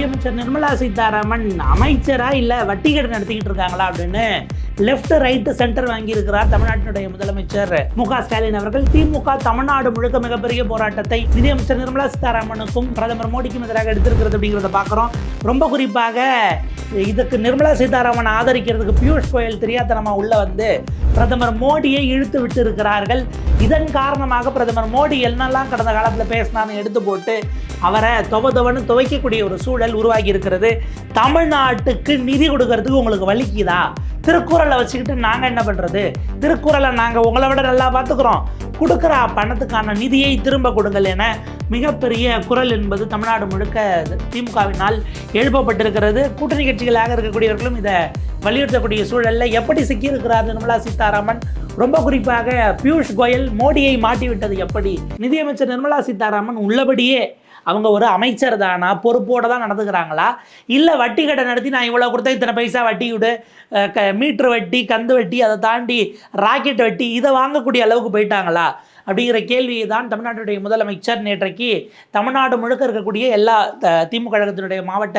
நிதியமைச்சர் நிர்மலா சீதாராமன் அமைச்சரா இல்ல வட்டி கடை நடத்திக்கிட்டு இருக்காங்களா அப்படின்னு லெஃப்ட் ரைட் சென்டர் வாங்கியிருக்கிறார் தமிழ்நாட்டினுடைய முதலமைச்சர். மு க ஸ்டாலின் அவர்கள் திமுக தமிழ்நாடு முழுக்க மிகப்பெரிய போராட்டத்தை நிதியமைச்சர் நிர்மலா சீதாராமனுக்கும் பிரதமர் மோடிக்கும் எதிராக எடுத்திருக்கிறது அப்படிங்கிறத பார்க்குறோம். ரொம்ப குறிப்பாக இதுக்கு நிர்மலா சீதாராமன் ஆதரிக்கிறதுக்கு பியூஷ் கோயல் தெரியாதனமாக உள்ள வந்து பிரதமர் மோடியை இழுத்து விட்டு இருக்கிறார்கள் இதன் காரணமாக பிரதமர் மோடி என்னெல்லாம் கடந்த காலத்தில் பேசினான்னு எடுத்து போட்டு அவரை தொவதொவன்னு துவைக்கக்கூடிய ஒரு சூழல் உருவாகி இருக்கிறது. தமிழ்நாட்டுக்கு நிதி கொடுக்கறதுக்கு உங்களுக்கு வலிக்குதா திருக்குறளை வச்சுக்கிட்டு நாங்கள் என்ன பண்ணுறது திருக்குறளை நாங்கள் உங்களை விட நல்லா பார்த்துக்குறோம். கொடுக்குற பணத்துக்கான நிதியை திரும்ப கொடுங்கள் என மிகப்பெரிய குரல் என்பது தமிழ்நாடு முழுக்க திமுகவினால் எழுப்பப்பட்டிருக்கிறது. கூட்டணி கட்சிகளாக இருக்கக்கூடியவர்களும் இதை வலியுறுத்தக்கூடிய சூழலில் எப்படி சிக்கியிருக்கிறார் நிர்மலா சீதாராமன்? ரொம்ப குறிப்பாக பியூஷ் கோயல் மோடியை மாட்டிவிட்டது எப்படி? நிதியமைச்சர் நிர்மலா சீதாராமன் உள்ளபடியே அவங்க ஒரு அமைச்சர் தானா? பொறுப்போடு தான் நடந்துக்கிறாங்களா? இல்லை வட்டி கடை நடத்தி நான் இவ்வளோ கொடுத்தா இத்தனை பைசா வட்டி விடு க மீட்ரு வட்டி கந்து வட்டி அதை தாண்டி ராக்கெட் வெட்டி இதை வாங்கக்கூடிய அளவுக்கு போயிட்டாங்களா? அப்படிங்கிற கேள்வியை தான் தமிழ்நாட்டுடைய முதலமைச்சர் நேற்றைக்கு தமிழ்நாடு முழுக்க இருக்கக்கூடிய எல்லா திமுக கழகத்தினுடைய மாவட்ட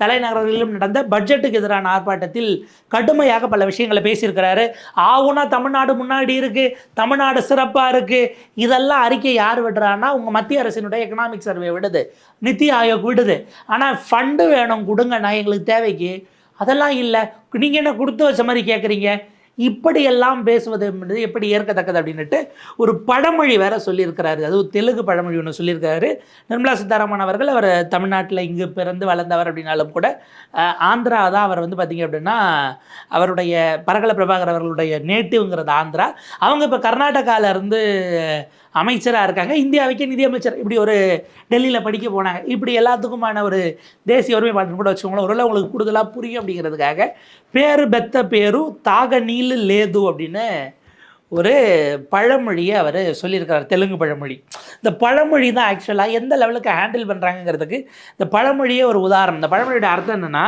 தலைநகரங்களிலும் நடந்த பட்ஜெட்டுக்கு எதிரான ஆர்ப்பாட்டத்தில் கடுமையாக பல விஷயங்களை பேசியிருக்கிறாரு. ஆகுனா தமிழ்நாடு முன்னாடி இருக்குது தமிழ்நாடு சிறப்பாக இருக்குது இதெல்லாம் அறிக்கை யார் விடுறான்னா உங்கள் மத்திய அரசினுடைய எக்கனாமிக் சர்வே விடுது. நித்தி ஆயோக் விடுது. ஆனால் ஃபண்டு வேணும் கொடுங்கண்ணா எங்களுக்கு தேவைக்கு. அதெல்லாம் இல்லை. நீங்கள் என்ன கொடுத்து வச்ச மாதிரி கேட்குறீங்க இப்படியெல்லாம் பேசுவது என்பது எப்படி ஏற்கத்தக்கது அப்படின்னுட்டு ஒரு பழமொழி வேற சொல்லியிருக்கிறாரு. அதுவும் தெலுங்கு பழமொழி ஒன்று சொல்லியிருக்காரு. நிர்மலா சீதாராமன் அவர்கள் அவர் தமிழ்நாட்டில் இங்கு பிறந்து வளர்ந்தவர் அப்படின்னாலும் கூட ஆந்திரா தான் அவர் வந்து பார்த்தீங்க அப்படின்னா அவருடைய பரகல பிரபாகர் அவர்களுடைய நேட்டிவ்ங்கிறது ஆந்திரா. அவங்க இப்போ கர்நாடகாவிலேருந்து அமைச்சராக இருக்காங்க. இந்தியாவுக்கே நிதியமைச்சர் இப்படி ஒரு டெல்லியில் படிக்க போனாங்க. இப்படி எல்லாத்துக்குமான ஒரு தேசிய ஒருமைப்பாட்டு கூட வச்சுக்கோங்களேன். ஒருவேளை உங்களுக்கு கூடுதலாக புரியும் அப்படிங்கிறதுக்காக பேரு பெத்த பேரு தாக நீலு லேது அப்படின்னு ஒரு பழமொழியை அவர் சொல்லியிருக்கார். தெலுங்கு பழமொழி. இந்த பழமொழி தான் ஆக்சுவலாக எந்த லெவலுக்கு ஹேண்டில் பண்ணுறாங்கங்கிறதுக்கு இந்த பழமொழியே ஒரு உதாரணம். இந்த பழமொழியோட அர்த்தம் என்னென்னா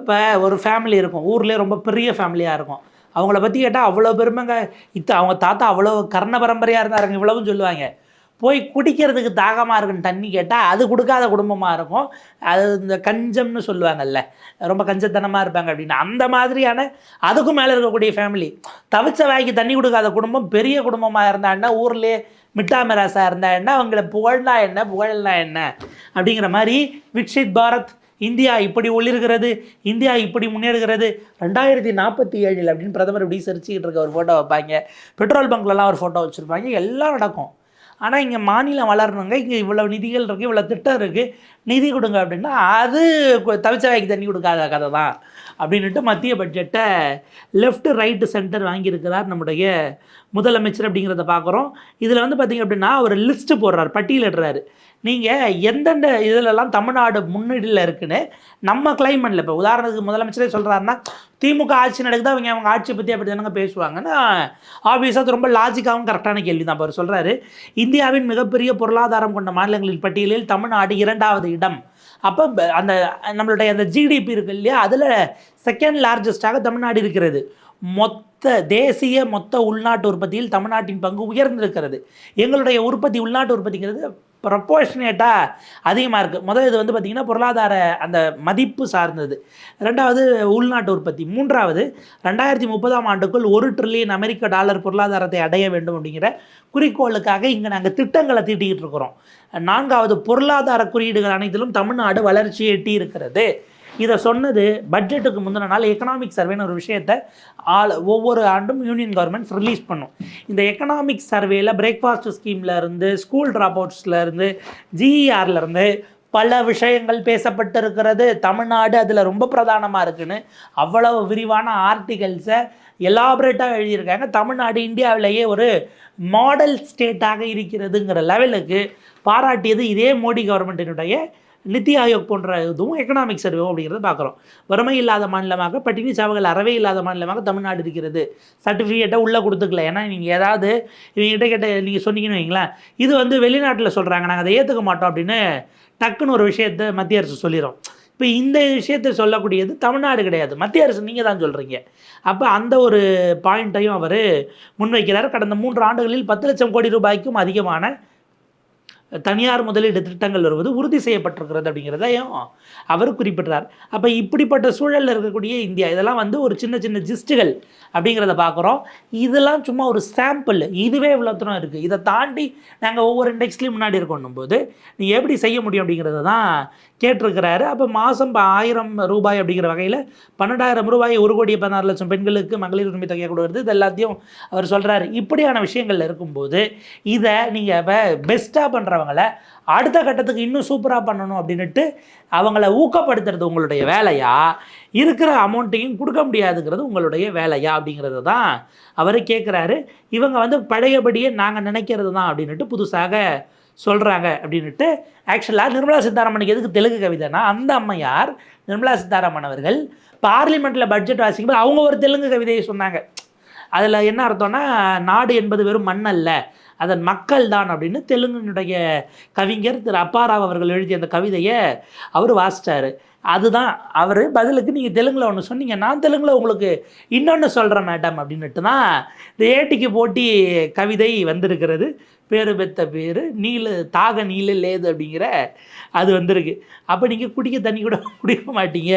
இப்போ ஒரு ஃபேமிலி இருக்கும். ஊர்லேயே ரொம்ப பெரிய ஃபேமிலியாக இருக்கும். அவங்கள பற்றி கேட்டால் அவ்வளோ பெருமைங்க. இத்த அவங்க தாத்தா அவ்வளோ கர்ண பரம்பரையாக இருந்தாருங்க இவ்வளவும் சொல்லுவாங்க. போய் குடிக்கிறதுக்கு தாகமாக இருக்குன்னு தண்ணி கேட்டால் அது கொடுக்காத குடும்பமாக இருக்கும். அது இந்த கஞ்சம்னு சொல்லுவாங்கல்ல ரொம்ப கஞ்சத்தனமாக இருப்பாங்க அப்படின்னு. அந்த மாதிரியான அதுக்கும் மேலே இருக்கக்கூடிய ஃபேமிலி தவிச்ச வாய்க்கு தண்ணி கொடுக்காத குடும்பம் பெரிய குடும்பமாக இருந்தான்னா ஊர்லேயே மிட்டாமராசாக இருந்தா என்ன அவங்கள புகழ்னா என்ன புகழ்னா என்ன அப்படிங்கிற மாதிரி விக்ஷித் பாரத் இந்தியா இப்படி ஒளிர்கிறது இந்தியா இப்படி முன்னேறுகிறது. ரெண்டாயிரத்தி நாற்பத்தி ஏழில் அப்படின்னு பிரதமர் இப்படி சிரிச்சுக்கிட்டு இருக்க ஒரு ஃபோட்டோ வைப்பாங்க. பெட்ரோல் பங்க்லலாம் ஒரு ஃபோட்டோ வச்சுருப்பாங்க. எல்லாம் நடக்கும். ஆனால் இங்கே மாநிலம் வளரணுங்க. இங்கே இவ்வளோ நிதிகள் இருக்குது இவ்வளோ திட்டம் இருக்குது நிதி கொடுங்க அப்படின்னா அது தவிச்சவாய்க்கு தவிச்ச வாய்க்கு தண்ணி கொடுக்காத கதை தான். அப்படின்ட்டு மத்திய பட்ஜெட்டை லெஃப்ட் ரைட்டு சென்டர் வாங்கியிருக்கிறார் நம்முடைய முதலமைச்சர் அப்படிங்கிறத பார்க்குறோம். இதில் வந்து பார்த்திங்க அப்படின்னா ஒரு லிஸ்ட்டு போடுறார் பட்டியலிடுறாரு. நீங்கள் எந்தெந்த இதிலெல்லாம் தமிழ்நாடு முன்னணியில் இருக்குன்னு நம்ம கிளைமேட்டில் இப்போ உதாரணத்துக்கு முதலமைச்சரே சொல்கிறாருன்னா திமுக ஆட்சி நடக்குது அவங்க அவங்க ஆட்சியை பற்றி அப்படி தானங்க பேசுவாங்கன்னா ஆப்வியஸாக அது ரொம்ப லாஜிக்காகவும் கரெக்டான கேள்வி தான் அவர் சொல்கிறாரு இந்தியாவின் மிகப்பெரிய பொருளாதாரம் கொண்ட மாநிலங்களின் பட்டியலில் தமிழ்நாடு இரண்டாவது இடம். அப்போ அந்த நம்மளுடைய அந்த ஜிடிபி இருக்கு இல்லையா அதில் செகண்ட் லார்ஜஸ்டாக தமிழ்நாடு இருக்கிறது. மொத்த தேசிய மொத்த உள்நாட்டு உற்பத்தியில் தமிழ்நாட்டின் பங்கு உயர்ந்திருக்கிறது. எங்களுடைய உற்பத்தி உள்நாட்டு உற்பத்திங்கிறது ப்ரப்போர்ஷனேட்டாக அதிகமாக இருக்குது முதல் இது வந்து பார்த்திங்கன்னா பொருளாதார அந்த மதிப்பு சார்ந்தது. ரெண்டாவது உள்நாட்டு உற்பத்தி. மூன்றாவது ரெண்டாயிரத்தி முப்பதாம் ஆண்டுக்குள் ஒரு ட்ரில்லியன் அமெரிக்க டாலர் பொருளாதாரத்தை அடைய வேண்டும் அப்படிங்கிற குறிக்கோளுக்காக இங்கே நாங்கள் திட்டங்களை தீட்டிக்கிட்டு இருக்கிறோம். நான்காவது பொருளாதார குறியீடுகள் அனைத்திலும் தமிழ்நாடு வளர்ச்சி எட்டி இருக்கிறது. இதை சொன்னது பட்ஜெட்டுக்கு முந்தின நாள் எக்கனாமிக் சர்வேன்னு ஒரு விஷயத்தை ஆள் ஒவ்வொரு ஆண்டும் யூனியன் கவர்மெண்ட்ஸ் ரிலீஸ் பண்ணும். இந்த எக்கனாமிக் சர்வேல பிரேக்ஃபாஸ்ட் ஸ்கீம்ல இருந்து ஸ்கூல் ட்ராப் அவுட்ஸ்ல இருந்து இருந்து பல விஷயங்கள் பேசப்பட்டிருக்கிறது. தமிழ்நாடு அதில் ரொம்ப பிரதானமாக இருக்குன்னு அவ்வளவு விரிவான ஆர்டிகல்ஸை எலாபரேட்டாக எழுதியிருக்காங்க. தமிழ்நாடு இந்தியாவிலேயே ஒரு மாடல் ஸ்டேட்டாக இருக்கிறதுங்கிற லெவலுக்கு பாராட்டியது இதே மோடி கவர்மெண்ட்டினுடைய நித்தி ஆயோக் போன்ற இதுவும் எக்கனாமிக் சர்வே அப்படிங்கிறத பார்க்குறோம். வறுமை இல்லாத மாநிலமாக பட்டினி சாவுகள் அறவே இல்லாத மாநிலமாக தமிழ்நாடு இருக்கிறது. சர்டிஃபிகேட்டை உள்ளே கொடுத்துக்கல. ஏன்னா நீங்கள் ஏதாவது இவங்ககிட்ட கேட்ட நீங்கள் சொன்னீங்கன்னு வைங்களேன் இது வந்து வெளிநாட்டில் சொல்கிறாங்க நாங்கள் அதை ஏற்றுக்க மாட்டோம் அப்படின்னு டக்குன்னு ஒரு விஷயத்தை மத்திய அரசு சொல்லிடும் இப்போ இந்த விஷயத்தை சொல்லக்கூடியது தமிழ்நாடு கிடையாது. மத்திய அரசு நீங்கள் தான் சொல்கிறீங்க அப்போ அந்த ஒரு பாயிண்ட்டையும் அவர் முன்வைக்கிறார். கடந்த மூன்று ஆண்டுகளில் பத்து லட்சம் கோடி ரூபாய்க்கும் அதிகமான தனியார் முதலீடு திட்டங்கள் வருவது உறுதி செய்யப்பட்டிருக்கிறது அப்படிங்கிறதையும் அவர் குறிப்பிட்டார் அப்போ இப்படிப்பட்ட சூழலில் இருக்கக்கூடிய இந்தியா இதெல்லாம் வந்து ஒரு சின்ன சின்ன ஜிஸ்ட்டுகள் அப்படிங்கிறத பார்க்குறோம் இதெல்லாம் சும்மா ஒரு சாம்பிள். இதுவே இவ்வளோ தூரம் இருக்குது இதை தாண்டி நாங்கள் ஒவ்வொரு இண்டெக்ஸ்லேயும் முன்னாடி இருக்கணும் போது நீங்கள் எப்படி செய்ய முடியும் அப்படிங்கிறத தான் கேட்டிருக்கிறாரு. அப்போ மாதம் ஆயிரம் ரூபாய் அப்படிங்கிற வகையில் பன்னெண்டாயிரம் ரூபாய் ஒரு கோடி பதினாறு லட்சம் பெண்களுக்கு மகளிர் உரிமை தொகையை கொடுக்குறது இது எல்லாத்தையும் அவர் சொல்கிறாரு இப்படியான விஷயங்கள்ல இருக்கும்போது இதை நீங்கள் பெஸ்ட்டாக பண்ணுறவங்கள அடுத்த கட்டத்துக்கு இன்னும் சூப்பராக பண்ணணும் அப்படின்னுட்டு அவங்கள ஊக்கப்படுத்துறது உங்களுடைய வேலையா? இருக்கிற அமௌண்ட்டையும் கொடுக்க முடியாதுங்கிறது உங்களுடைய வேலையா? அப்படிங்கிறது தான் அவர் கேட்குறாரு இவங்க வந்து பழையபடியே நாங்கள் நினைக்கிறது தான் அப்படின்னுட்டு புதுசாக சொல்கிறாங்க அப்படின்னுட்டு ஆக்சுவலாக நிர்மலா சீதாராமனுக்கு எதுக்கு தெலுங்கு கவிதைனா அந்த அம்மையார் நிர்மலா சீதாராமன் அவர்கள் பார்லிமெண்ட்டில் பட்ஜெட் வாசிக்கும்போது அவங்க ஒரு தெலுங்கு கவிதையை சொன்னாங்க. அதில் என்ன அர்த்தம்னா நாடு என்பது வெறும் மண் அல்ல. அதன் மக்கள் தான் அப்படின்னு தெலுங்கினுடைய கவிஞர் திரு அப்பாராவ் அவர்கள் எழுதிய அந்த கவிதையை அவர் வாசித்தார் அதுதான். அவர் பதிலுக்கு நீங்கள் தெலுங்கில் ஒன்று சொன்னீங்க. நான் தெலுங்கில் உங்களுக்கு இன்னொன்று சொல்கிறேன் மேடம் அப்படின்ட்டு தான் இந்த ஏட்டிக்கு போட்டி கவிதை வந்திருக்கிறது. பேரு பெத்த பேர் நீல் தாக நீலு லேது அப்படிங்கிற அது வந்திருக்கு. அப்போ நீங்கள் குடிக்க தண்ணி கூட குடிக்க மாட்டீங்க.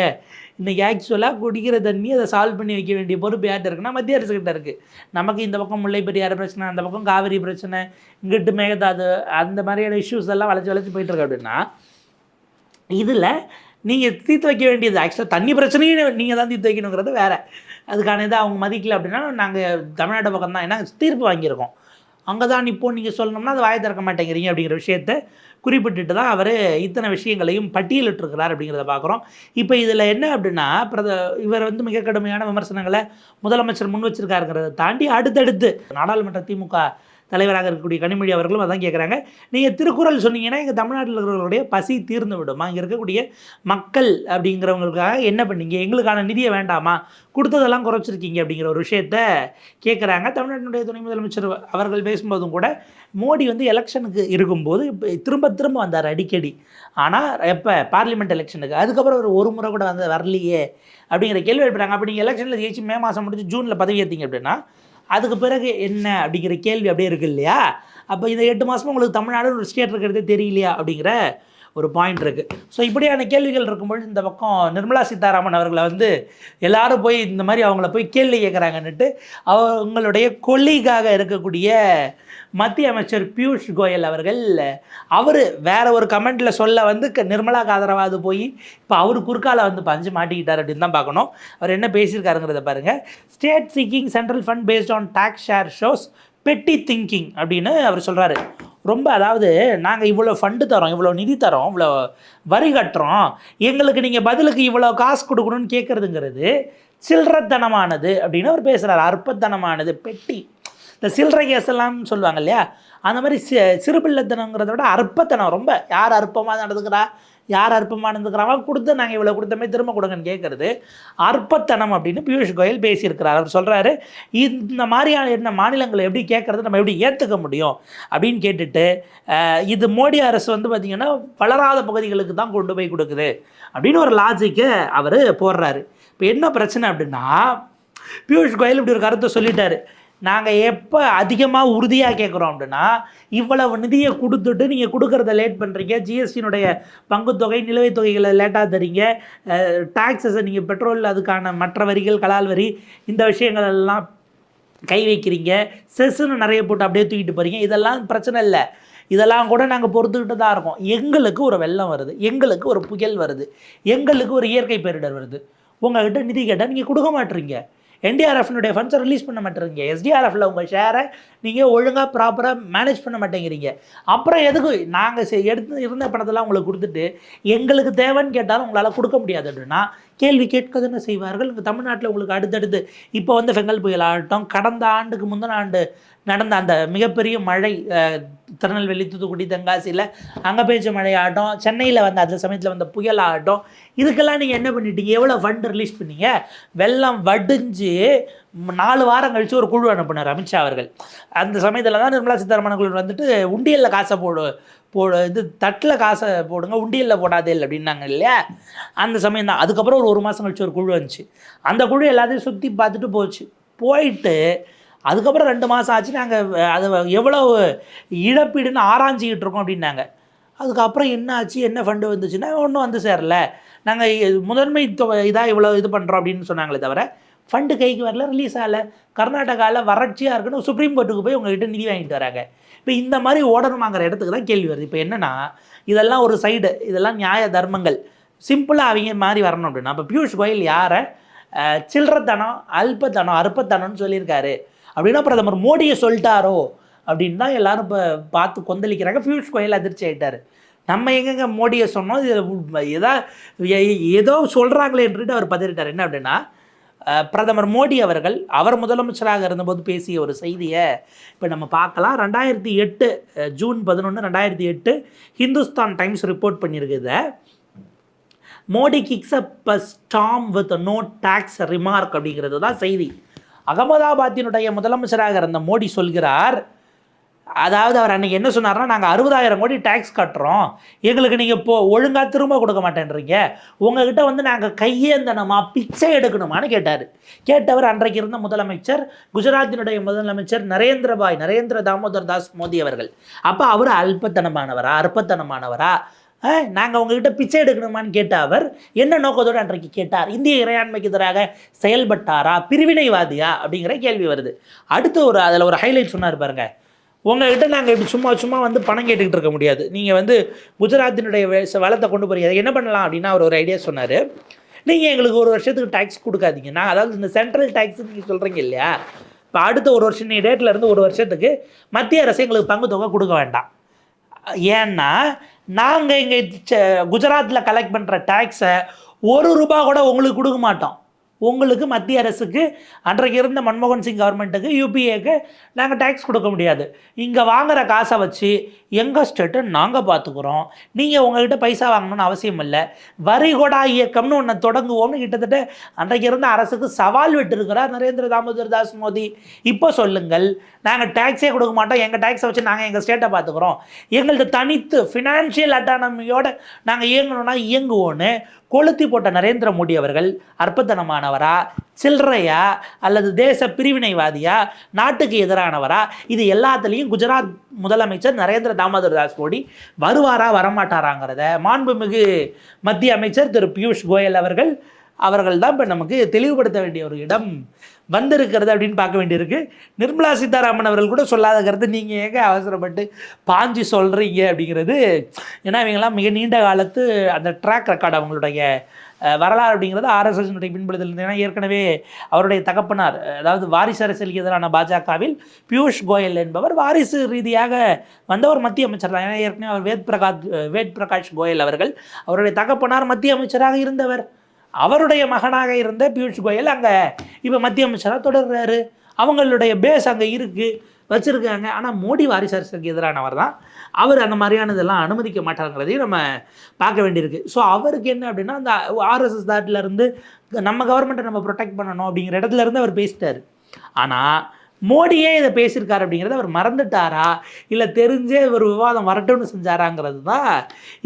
இன்றைக்கி ஆக்சுவலாக குடிக்கிற தண்ணி அதை சால்வ் பண்ணி வைக்க வேண்டிய பொறுப்பு யார்கிட்ட இருக்குன்னா மத்திய அரசுக்கிட்ட இருக்குது நமக்கு இந்த பக்கம் முல்லை பெரியார் பிரச்சனை அந்த பக்கம் காவிரி பிரச்சனை இங்கிட்டு மேகதாது அந்த மாதிரியான இஷ்யூஸ் எல்லாம் வளைச்சி வளைச்சி போயிட்டுருக்கு அப்படின்னா இதில் நீங்கள் தீர்த்து வைக்க வேண்டியது. ஆக்சுவலாக தண்ணி பிரச்சனையும் நீங்கள் தான் தீர்த்து வைக்கணுங்கிறது வேறு. அதுக்கான இதை அவங்க மதிக்கல அப்படின்னா நாங்கள் தமிழ்நாடு பக்கம் தான் ஏன்னா தீர்ப்பு வாங்கியிருக்கோம். அங்கே தான் இப்போது நீங்கள் சொல்லணும்னா அது வாய திறக்க மாட்டேங்கிறீங்க அப்படிங்கிற விஷயத்தை குறிப்பிட்டுட்டு தான் அவர் இத்தனை விஷயங்களையும் பட்டியலிட்டிருக்கிறார் அப்படிங்கிறத பார்க்குறோம் இப்போ இதில் என்ன அப்படின்னா பிரத இவர் வந்து மிக கடுமையான விமர்சனங்களை முதலமைச்சர் முன் வச்சிருக்காருங்கிறத தாண்டி அடுத்தடுத்து நாடாளுமன்ற திமுக தலைவராக இருக்கக்கூடிய கனிமொழி அவர்களும் அதான் கேட்குறாங்க நீங்கள் திருக்குறள் சொன்னீங்கன்னா எங்கள் தமிழ்நாட்டில் இருக்கிறவங்களுடைய பசி தீர்ந்து விடுமா? இங்கே இருக்கக்கூடிய மக்கள் அப்படிங்கிறவங்களுக்காக என்ன பண்ணீங்க? எங்களுக்கான நிதியை வேண்டாமா? கொடுத்ததெல்லாம் குறைச்சிருக்கீங்க அப்படிங்கிற ஒரு விஷயத்த கேட்குறாங்க தமிழ்நாட்டினுடைய துணை முதலமைச்சர் அவர்கள் பேசும்போதும் கூட மோடி வந்து எலெக்ஷனுக்கு இருக்கும்போது இப்போ திரும்ப திரும்ப வந்தார் அடிக்கடி. ஆனால் எப்போ? பார்லிமெண்ட் எலெக்ஷனுக்கு. அதுக்கப்புறம் ஒரு ஒரு முறை கூட வந்து வரலையே அப்படிங்கிற கேள்வி எழுப்புறாங்க. அப்படி நீங்கள் எலெக்ஷனில் ஜெயிச்சு மே மாதம் முடிஞ்சு ஜூனில் பதவி ஏற்றிங்க அப்படின்னா அதுக்கு பிறகு என்ன அப்படிங்கிற கேள்வி அப்படியே இருக்கு இல்லையா? அப்போ இந்த எட்டு மாதமும் உங்களுக்கு தமிழ்நாடு ஒரு ஸ்டேட் இருக்கிறதே தெரியலையா அப்படிங்கிற ஒரு பாயிண்ட் இருக்குது ஸோ இப்படியான கேள்விகள் இருக்கும்பொழுது இந்த பக்கம் நிர்மலா சீதாராமன் அவர்களை வந்து எல்லாரும் போய் இந்த மாதிரி அவங்கள போய் கேள்வி கேட்குறாங்கன்னுட்டு அவங்களுடைய கொல்லிக்காக இருக்கக்கூடிய மத்திய அமைச்சர் பியூஷ் கோயல் அவர்கள் அவர் வேற ஒரு கமெண்ட்டில் சொல்ல வந்து க- நிர்மலாக்கு ஆதரவாது போய் இப்போ அவர் குறுக்கால வந்து பஞ்சு மாட்டிக்கிட்டார் அப்படின்னு தான் பார்க்கணும். அவர் என்ன பேசியிருக்காருங்கிறத பாருங்கள் state seeking central fund based on tax share shows petty thinking அப்படின்னு அவர் சொல்கிறாரு ரொம்ப அதாவது நாங்கள் இவ்வளோ ஃபண்டு தரோம் இவ்வளோ நிதி தரோம் இவ்வளோ வரி கட்டுறோம் எங்களுக்கு நீங்கள் பதிலுக்கு இவ்வளோ காசு கொடுக்கணும்னு கேட்குறதுங்கிறது சில்லறத்தனமானது அப்படின்னு அவர் பேசுகிறார் அற்பத்தனமானது பெட்டி. இந்த சில்லறை கேஸ் எல்லாம் சொல்லுவாங்க இல்லையா? அந்த மாதிரி சி சிறுபிள்ளத்தனங்கிறத விட அற்பத்தனம் ரொம்ப. யார் அற்பமாக நடந்துக்கிறா? யார் அற்பமாக நடந்துக்கிறாங்க கொடுத்து நாங்கள் இவ்வளோ கொடுத்தமே திரும்ப கொடுங்கன்னு கேட்குறது அற்பத்தனம் அப்படின்னு பியூஷ் கோயல் பேசியிருக்கிறார். அவர் சொல்கிறாரு இந்த மாதிரியான என்ன மாநிலங்களை எப்படி கேட்குறது நம்ம எப்படி ஏற்றுக்க முடியும்? அப்படின்னு கேட்டுட்டு இது மோடி அரசு வந்து பார்த்திங்கன்னா வளராத பகுதிகளுக்கு தான் கொண்டு போய் கொடுக்குது. அப்படின்னு ஒரு லாஜிக்கை அவர் போடுறாரு. இப்போ என்ன பிரச்சனை அப்படின்னா பியூஷ் கோயல் இப்படி ஒரு கருத்தை சொல்லிட்டாரு. நாங்கள் எப்போ அதிகமாக உறுதியாக கேட்குறோம் அப்படின்னா இவ்வளவு நிதியை கொடுத்துட்டு நீங்கள் கொடுக்குறத லேட் பண்ணுறீங்க ஜிஎஸ்டினுடைய பங்குத்தொகை நிலுவைத் தொகைகளை லேட்டாக தரீங்க டாக்ஸஸை நீங்கள் பெட்ரோல் அதுக்கான மற்ற வரிகள் கலால் வரி இந்த விஷயங்கள் எல்லாம் கை வைக்கிறீங்க செஸ்ஸுன்னு நிறைய போட்டு அப்படியே தூக்கிட்டு போகிறீங்க இதெல்லாம் பிரச்சனை இல்லை. இதெல்லாம் கூட நாங்கள் பொறுத்துக்கிட்டு தான் இருக்கோம். எங்களுக்கு ஒரு வெள்ளம் வருது எங்களுக்கு ஒரு புயல் வருது எங்களுக்கு ஒரு இயற்கை பேரிடர் வருது. உங்கள்கிட்ட நிதி கேட்டால் நீங்கள் கொடுக்க மாட்டீங்க. என்டிஆர்எஃப்னுடைய ஃபண்ட்ஸை ரிலீஸ் பண்ண மாட்டேறீங்க எஸ்டிஆர்எஃப்ல உங்கள் ஷேரை நீங்கள் ஒழுங்காக ப்ராப்பராக மேனேஜ் பண்ண மாட்டேங்கிறீங்க. அப்புறம் எதுக்கு நாங்கள் எடுத்து இருந்த பணத்தெல்லாம் உங்களுக்கு கொடுத்துட்டு எங்களுக்கு தேவைன்னு கேட்டாலும் உங்களால் கொடுக்க முடியாது. அப்படின்னா கேள்வி கேட்க தானே செய்வார்கள். இங்கே தமிழ்நாட்டில் உங்களுக்கு அடுத்தடுத்து இப்போ வந்து ஃபெங்கல் புயல் ஆகட்டும் கடந்த ஆண்டுக்கு முந்தின ஆண்டு நடந்த அந்த மிகப்பெரிய மழை திருநெல்வேலி தூத்துக்குடி தென்காசியில் அங்கே பெய்ஞ்ச மழை சென்னையில் வந்த அந்த சமயத்தில் வந்த புயல் ஆகட்டும் இதுக்கெல்லாம் நீங்கள் என்ன பண்ணிட்டீங்க? எவ்வளோ ஃபண்ட் ரிலீஸ் பண்ணீங்க? வெள்ளம் வடிஞ்சு நாலு வாரம் கழித்து ஒரு குழு அனுப்பினார் அமித்ஷா அவர்கள். அந்த சமயத்தில் தான் நிர்மலா சீதாராமன் குழு வந்துட்டு உண்டியலில் காசை போடு போடு இது தட்டில் காசை போடுங்க உண்டியலில் போடாதே இல்லை அப்படின்னாங்க இல்லையா? அந்த சமயம் தான். அதுக்கப்புறம் ஒரு ஒரு மாதம் கழிச்சு ஒரு குழு வந்துச்சு. அந்த குழு எல்லாத்தையும் சுற்றி பார்த்துட்டு போச்சு. போயிட்டு அதுக்கப்புறம் ரெண்டு மாதம் ஆச்சு நாங்கள் அது எவ்வளோ இழப்பீடுன்னு ஆராய்ஞ்சிக்கிட்டு இருக்கோம் அப்படின்னாங்க. அதுக்கப்புறம் என்ன ஆச்சு என்ன ஃபண்டு வந்துச்சுன்னா ஒன்றும் வந்து சேரல. நாங்கள் முதன்மை இதாக இவ்வளோ இது பண்ணுறோம் அப்படின்னு சொன்னாங்களே தவிர ஃபண்டு கைக்கு வரல ரிலீஸ் ஆகலை. கர்நாடகாவில் வறட்சியாக இருக்குன்னு சுப்ரீம் கோர்ட்டுக்கு போய் உங்ககிட்ட நிதி வாங்கிட்டு வராங்க. இப்போ இந்த மாதிரி ஓடணுமாங்கிற இடத்துக்கு தான் கேள்வி வருது. இப்போ என்னென்னா இதெல்லாம் ஒரு சைடு இதெல்லாம் நியாய தர்மங்கள். சிம்பிளாக அவங்க மாதிரி வரணும் அப்படின்னா இப்போ பியூஷ் கோயல் யாரை? சில்லறத்தனம் அல்பத்தனம் அற்பத்தனம்னு சொல்லியிருக்காரு. அப்படின்னா பிரதமர் மோடியை சொல்லிட்டாரோ அப்படின்னு தான் எல்லாரும் இப்போ பார்த்து கொந்தளிக்கிறாங்க. பியூஷ் கோயல் அதிர்ச்சி ஆகிட்டார் நம்ம எங்கெங்க மோடியை சொன்னோம்? எதா எ- ஏதோ சொல்கிறாங்களேன்ட்டு அவர் பதறிட்டார் என்ன அப்படின்னா பிரதமர் மோடி அவர்கள் அவர் முதலமைச்சராக இருந்தபோது பேசிய ஒரு செய்தியை இப்போ நம்ம பார்க்கலாம். ரெண்டாயிரத்தி எட்டு ஜூன் பதினொன்று ரெண்டாயிரத்தி எட்டு ஹிந்துஸ்தான் டைம்ஸ் ரிப்போர்ட் பண்ணியிருக்குது Modi kicks up storm with no tax remark அப்படிங்கிறது தான் செய்தி. அகமதாபாத்தினுடைய முதலமைச்சராக இருந்த மோடி சொல்கிறார் அதாவது அவர் அன்றைக்கி என்ன சொன்னார்னா நாங்கள் அறுபதாயிரம் கோடி டேக்ஸ் கட்டுறோம். எங்களுக்கு நீங்கள் இப்போ ஒழுங்காக திரும்ப கொடுக்க மாட்டேன்றீங்க. உங்ககிட்ட வந்து நாங்கள் கையேந்தனமா பிச்சை எடுக்கணுமான்னு கேட்டார். கேட்டவர் அன்றைக்கு இருந்த முதலமைச்சர் குஜராத்தினுடைய முதலமைச்சர் நரேந்திரபாய் நரேந்திர தாமோதர் தாஸ் மோடி அவர்கள். அப்போ அவர் அல்பத்தனமானவரா அற்பத்தனமானவரா? நாங்கள் உங்ககிட்ட பிச்சை எடுக்கணுமான்னு கேட்ட அவர் என்ன நோக்கத்தோடு அன்றைக்கு கேட்டார்? இந்திய இறையாண்மைக்கு எதிராக செயல்பட்டாரா? பிரிவினைவாதியா? அப்படிங்கிற கேள்வி வருது. அடுத்து ஒரு அதில் ஒரு ஹைலைட் சொன்னார் பாருங்க. உங்கள்கிட்ட நாங்கள் இப்படி சும்மா சும்மா வந்து பணம் கேட்டுக்கிட்டு இருக்க முடியாது. நீங்கள் வந்து குஜராத்தினுடைய வளத்தை கொண்டு போகிறீங்க என்ன பண்ணலாம்? அப்படின்னா அவர் ஒரு ஐடியா சொன்னார். நீங்கள் எங்களுக்கு ஒரு வருஷத்துக்கு டேக்ஸ் கொடுக்காதீங்க. நான் அதாவது இந்த சென்ட்ரல் டேக்ஸ் நீங்கள் சொல்கிறீங்க இல்லையா? இப்போ அடுத்த ஒரு வருஷம் நீ டேட்டில் இருந்து ஒரு வருஷத்துக்கு மத்திய அரசு எங்களுக்கு பங்கு தொகை கொடுக்க வேண்டாம். ஏன்னா நாங்கள் இங்கே குஜராத்தில் கலெக்ட் பண்ணுற டேக்ஸை ஒரு ரூபா கூட உங்களுக்கு கொடுக்க மாட்டோம். உங்களுக்கு மத்திய அரசுக்கு அன்றைக்கு இருந்த மன்மோகன் சிங் கவர்மெண்ட்டுக்கு யூபிஏக்கு நாங்கள் டேக்ஸ் கொடுக்க முடியாது. இங்கே வாங்குகிற காசை வச்சு எங்கள் ஸ்டேட்டை நாங்கள் பார்த்துக்குறோம். நீங்கள் உங்ககிட்ட பைசா வாங்கணும்னு அவசியம் இல்லை. வரிகொடா இயக்கம்னு ஒன்று தொடங்குவோம்னு கிட்டத்தட்ட அன்றைக்கு இருந்த அரசுக்கு சவால் விட்டுருக்கிறார் நரேந்திர தாமோதர் தாஸ் மோடி இப்போ சொல்லுங்கள் நாங்கள் டேக்ஸே கொடுக்க மாட்டோம். எங்கள் டேக்ஸை வச்சு நாங்கள் எங்கள் ஸ்டேட்டை பார்த்துக்குறோம். எங்களது தனித்து ஃபினான்ஷியல் அட்டானமியோடு நாங்கள் இயங்கணும்னா இயங்குவோன்னு கொளுத்தி போட்ட நரேந்திர மோடி அவர்கள் அற்பத்தனமானவரா சில்லறையா அல்லது தேச பிரிவினைவாதியா நாட்டுக்கு எதிரானவரா இது எல்லாத்துலேயும் குஜராத் முதலமைச்சர் நரேந்திர தாமோதர் தாஸ் மோடி வருவாரா வரமாட்டாராங்கிறத மாண்புமிகு மத்திய அமைச்சர் திரு பியூஷ் கோயல் அவர்கள் அவர்கள் தான் இப்போ நமக்கு தெளிவுபடுத்த வேண்டிய ஒரு இடம் வந்திருக்கிறது அப்படின்னு பார்க்க வேண்டியிருக்கு. நிர்மலா சீதாராமன் அவர்கள் கூட சொல்லாத கருத்து நீங்கள் ஏங்க அவசரப்பட்டு பாஞ்சு சொல்கிறீங்க அப்படிங்கிறது. ஏன்னா இவங்கெல்லாம் மிக நீண்ட காலத்து அந்த ட்ராக் ரெக்கார்டு அவங்களுடைய வரலாறு அப்படிங்கிறது ஆர்எஸ்எஸ்னுடைய பின்புலத்தில் ஏன்னா ஏற்கனவே அவருடைய தகப்பனார் அதாவது வாரிசு அரசியலுக்கு எதிரான பாஜகவில் பியூஷ் கோயல் என்பவர் வாரிசு ரீதியாக வந்த ஒரு மத்திய அமைச்சர் தான். ஏன்னா ஏற்கனவே அவர் வேத் பிரகாஷ் வேத் பிரகாஷ் கோயல் அவர்கள் அவருடைய தகப்பனார் மத்திய அமைச்சராக இருந்தவர். அவருடைய மகனாக இருந்த பியூஷ் கோயல் அங்கே இப்போ மத்திய அமைச்சராக தொடர்றாரு. அவங்களுடைய பேஸ் அங்கே இருக்குது வச்சுருக்காங்க. ஆனால் மோடி வாரிசு அரசுக்கு எதிரானவர் தான். அவர் அந்த மாதிரியானதெல்லாம் அனுமதிக்க மாட்டாங்கிறதையும் நம்ம பார்க்க வேண்டியிருக்கு. ஸோ அவருக்கு என்ன அப்படின்னா அந்த ஆர்எஸ்எஸ் தாட்டிலருந்து நம்ம கவர்மெண்ட்டை நம்ம ப்ரொடெக்ட் பண்ணணும் அப்படிங்கிற இடத்துல இருந்து அவர் பேசிட்டார். ஆனால் மோடியே இதை பேசியிருக்காரு அப்படிங்கிறத அவர் மறந்துட்டாரா? இல்லை தெரிஞ்சே ஒரு விவாதம் வரட்டும்னு செஞ்சாராங்கிறது தான்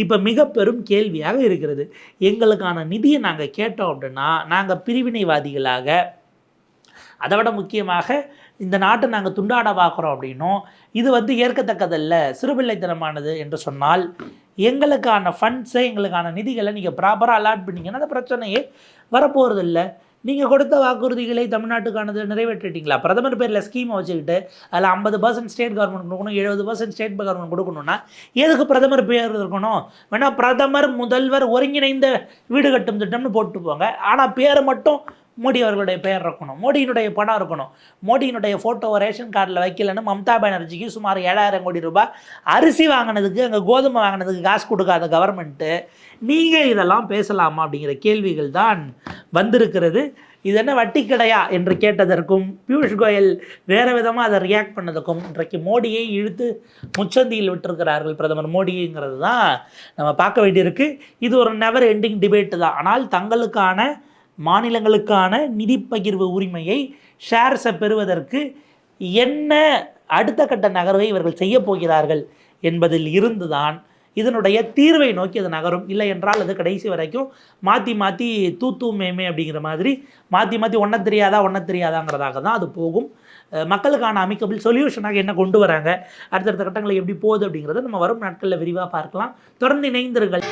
இப்போ மிக பெரும் கேள்வியாக இருக்கிறது. எங்களுக்கான நிதியை நாங்கள் கேட்டோம் அப்படின்னா நாங்கள் பிரிவினைவாதிகளாக அதை விட முக்கியமாக இந்த நாட்டை நாங்கள் துண்டாட பார்க்குறோம் அப்படின்னும் இது வந்து ஏற்கத்தக்கதல்ல. சிறுபிள்ளைத்தனமானது என்று சொன்னால் எங்களுக்கான ஃபண்ட்ஸை எங்களுக்கான நிதிகளை நீங்கள் ப்ராப்பராக அலாட் பண்ணீங்கன்னா அந்த பிரச்சனையே வரப்போகிறதில்ல நீங்கள் கொடுத்த வாக்குறுதிகளை தமிழ்நாட்டுக்கானது நிறைவேற்றிட்டீங்களா? பிரதமர் பேரில் ஸ்கீமை வச்சுக்கிட்டு அதில் ஐம்பது பர்சன்ட் ஸ்டேட் கவர்மெண்ட் கொடுக்கணும் எழுபது பர்சன்ட் ஸ்டேட் கவர்மெண்ட் கொடுக்கணும்னா எதுக்கு பிரதமர் பேர் இருக்கணும்? வேணால் பிரதமர் முதல்வர் ஒருங்கிணைந்த வீடு கட்டும் திட்டம்னு போட்டு போங்க ஆனால் பேரை மட்டும் மோடி அவர்களுடைய பெயர் இருக்கணும். மோடியினுடைய பணம் இருக்கணும். மோடியினுடைய ஃபோட்டோவை ரேஷன் கார்டில் வைக்கலன்னு மம்தா பானர்ஜிக்கு சுமார் ஏழாயிரம் கோடி ரூபாய் அரிசி வாங்கினதுக்கு அங்கே கோதுமை வாங்கினதுக்கு காசு கொடுக்காத கவர்மெண்ட்டு நீங்கள் இதெல்லாம் பேசலாமா அப்படிங்கிற கேள்விகள் தான் வந்திருக்கிறது. இது என்ன வட்டி கடையா என்று கேட்டதற்கும் பியூஷ் கோயல் வேறு விதமாக அதை ரியாக்ட் பண்ணதுக்கும் இன்றைக்கு மோடியை இழுத்து முச்சந்தியில் விட்டிருக்கிறார்கள் பிரதமர் மோடிங்கிறது தான் நம்ம பார்க்க வேண்டியிருக்கு. இது ஒரு நெவர் எண்டிங் டிபேட்டு தான். ஆனால் தங்களுக்கான மாநிலங்களுக்கான நிதி பகிர்வு உரிமையை ஷேர்ஸை பெறுவதற்கு என்ன அடுத்த கட்ட நகர்வை இவர்கள் செய்ய போகிறார்கள் என்பதில் இருந்துதான் இதனுடைய தீர்வை நோக்கி அது நகரும். இல்லை என்றால் அது கடைசி வரைக்கும் மாற்றி மாற்றி தூத்து மேமே அப்படிங்கிற மாதிரி மாற்றி மாற்றி ஒன்றை தெரியாதா ஒன்றை தெரியாதாங்கிறதாக தான் அது போகும். மக்களுக்கான அமைக்கபிள் சொல்யூஷனாக என்ன கொண்டு வராங்க அடுத்தடுத்த கட்டங்களை எப்படி போகுது அப்படிங்கிறத நம்ம வரும் நாட்களில் விரிவாக பார்க்கலாம். தொடர்ந்து இணைந்திருங்கள்.